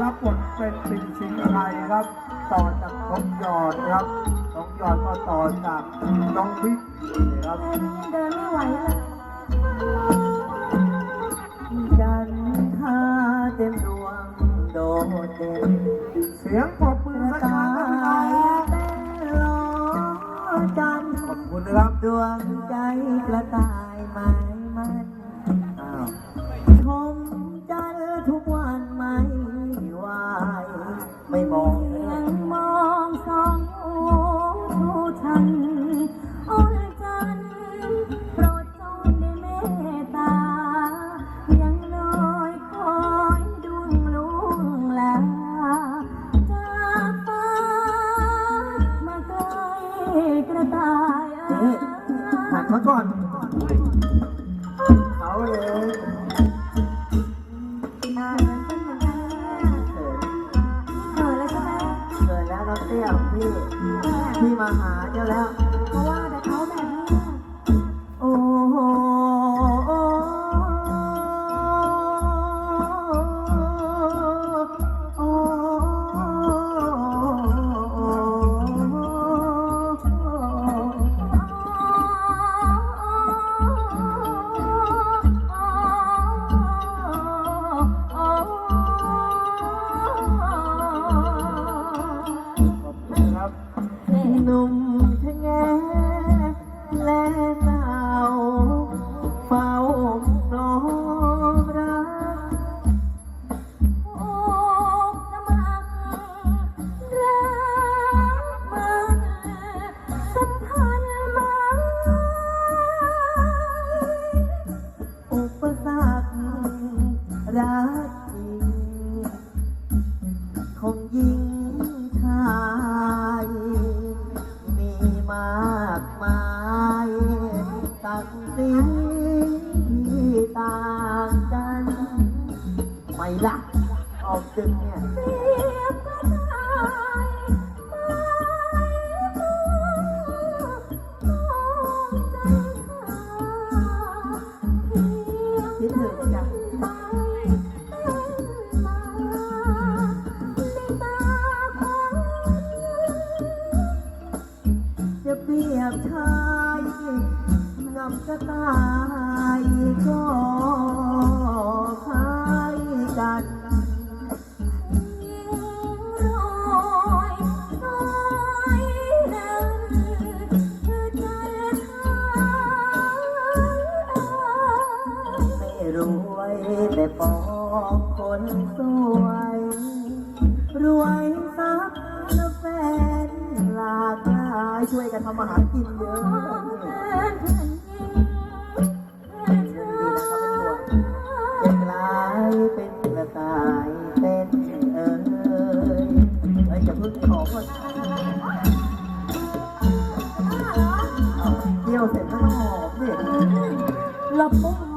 รับบทเป็นปิ่นสิงห์ไทยครับ ต่อจากน้องหยอดครับน้องหยอดก็ต่อจากน้องบิ๊กนี่ครับแค่นี้เดินไม่ไหวเลยจันทราเต็มดวงโดดเด่นเสียงปรบมือประสักคการั้งครับพี่น้องยแต่รอจันทร์ขอบคุณนะครับดวงใจกระต่ายไม้มั นี่หันมาก่อนเขาเลยเขินเป็นเหมือนกันเนี่ยเขินเขินแล้วใช่ไหมเขินแล้วน้องเตี้ยของพี่พี่มาหาเจ้าแล้วเพราะว่า หนุ่มทะแงและสาวเฝ้าสองรักอ้สมัครรักมันสัมพันธ์มาอุปสรรครัก ต่างกัน ไม่ละออกจึงเนี่ยเสียบก็ตายไม่ต้องใจขาเพียงคิดถึงจังไปเต้นมาในตาของจะเปรียบชาย กับกระต่ายก็คล้ายกันรอยน้อยนั้นคือใจชายไม่รวยแต่ปองคนสวย รวยทรัพย์และแฟนหลากหลายช่วยกันทำอาหารกินเยอะายเต้นเอ้ยเอ้ยอย่าเพิ่งขอก่อนเอาเที่ยวเสร็จก็ต้องหอมดิ หลบมุม